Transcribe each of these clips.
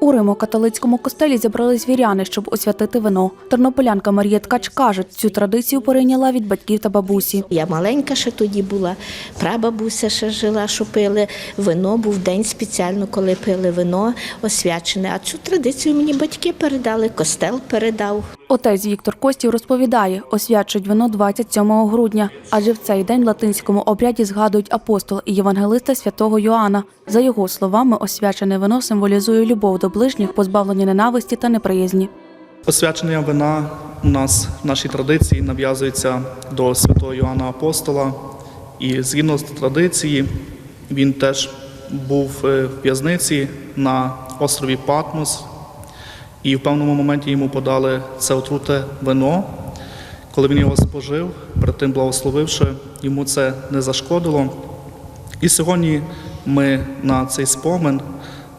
У Римо-католицькому костелі зібрались віряни, щоб освятити вино. Тернополянка Марія Ткач каже, цю традицію перейняла від батьків та бабусі. Я маленька ще тоді була, прабабуся ще жила, що пили вино. Був день спеціально, коли пили вино освячене. А цю традицію мені батьки передали, костел передав. Отець Віктор Костів розповідає, освячують вино 27 грудня, адже в цей день в латинському обряді згадують апостола і євангелиста святого Йоанна. За його словами, освячене вино символізує любов до ближніх, позбавлення ненависті та неприязні. Освячення вина у нас в нашій традиції нав'язується до святого Йоанна Апостола, і згідно з традиції він теж був е, в в'язниці на острові Патмос, і в певному моменті йому подали це отруте вино. Коли він його спожив, перед тим благословивши, йому це не зашкодило. І сьогодні ми на цей спомин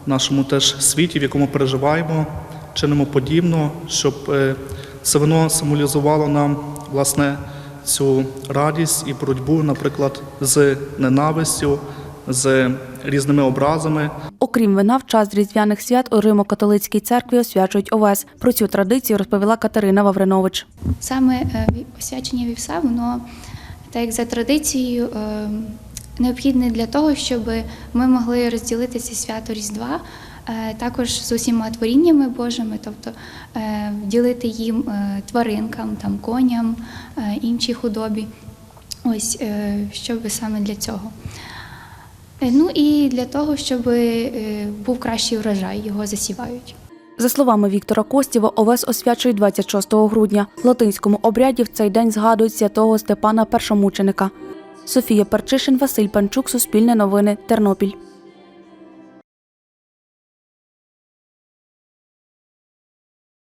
в нашому теж світі, в якому переживаємо, чинимо подібно, щоб е, це вино символізувало нам власне цю радість і боротьбу, наприклад, з ненавистю, з різними образами, Окрім вина, в час різдвяних свят у Римо-католицькій церкві освячують овес. Про цю традицію розповіла Катерина Вавринович. Саме е, освячення вівса, воно так як за традицією е, необхідне для того, щоб ми могли розділити це свято Різдва е, також з усіма творіннями Божими, тобто вділити їм тваринкам, там коням, іншій худобі. Ось щоб саме для цього. Е, Ну і для того, щоб е, був кращий врожай, його засівають. За словами Віктора Костєва, овес освячують 26 грудня. В латинському обряді в цей день згадують святого Степана Першомученика. Софія Перчишин, Василь Панчук, Суспільне новини, Тернопіль.